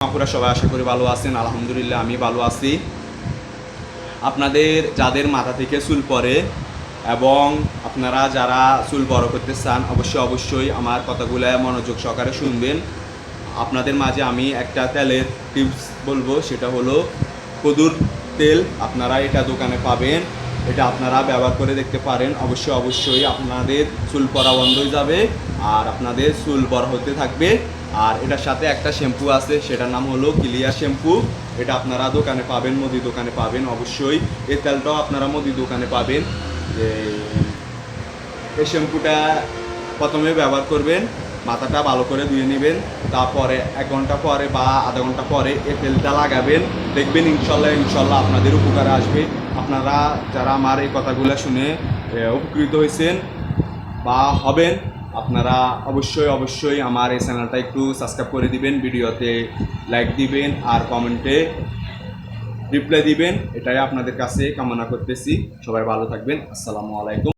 আপনারা সবাই আশা করি ভালো আছেন, আলহামদুলিল্লাহ আমি ভালো আছি। আপনাদের, যাদের মাথা থেকে চুল পড়ে এবং আপনারা যারা চুল বড় করতে চান, অবশ্যই অবশ্যই আমার কথাগুলো মনোযোগ সহকারে শুনবেন। আপনাদের মাঝে আমি একটা তেলের টিপস বলব, সেটা হলো, কদুর তেল আপনারা এটা দোকানে পাবেন। এটা আপনারা ব্যবহার করে দেখতে পারেন। অবশ্যই অবশ্যই আপনাদের চুল পড়া বন্ধ হয়ে যাবে আর আপনাদের চুল বড় হতে থাকবে। আর এটার সাথে একটা শ্যাম্পু আছে, সেটার নাম হলো ক্লিয়ার শ্যাম্পু। এটা আপনারা দোকানে পাবেন, মুদি দোকানে পাবেন, অবশ্যই। এই তেলটাও আপনারা মুদি দোকানে পাবেন। এই- এই শ্যাম্পুটা প্রথমে ব্যবহার করবেন। মাথাটা ভালো করে ধুয়ে নেবেন। তারপরে এক ঘণ্টা পরে বা আধা ঘণ্টা পরে এই তেলটা লাগাবেন। দেখবেন ইনশাল্লাহ ইনশাল্লাহ আপনাদের উপকারে আসবে। আপনারা যারা আমার এই কথাগুলো শুনে উপকৃত হয়েছেন বা হবেন, আপনারা অবশ্যই অবশ্যই আমার এই চ্যানেলটা একটু সাবস্ক্রাইব করে দিবেন, ভিডিওতে লাইক দিবেন আর কমেন্টে রিপ্লাই দিবেন। এটাই আপনাদের কাছে কামনা করতেছি। সবাই ভালো থাকবেন। আসসালামু আলাইকুম।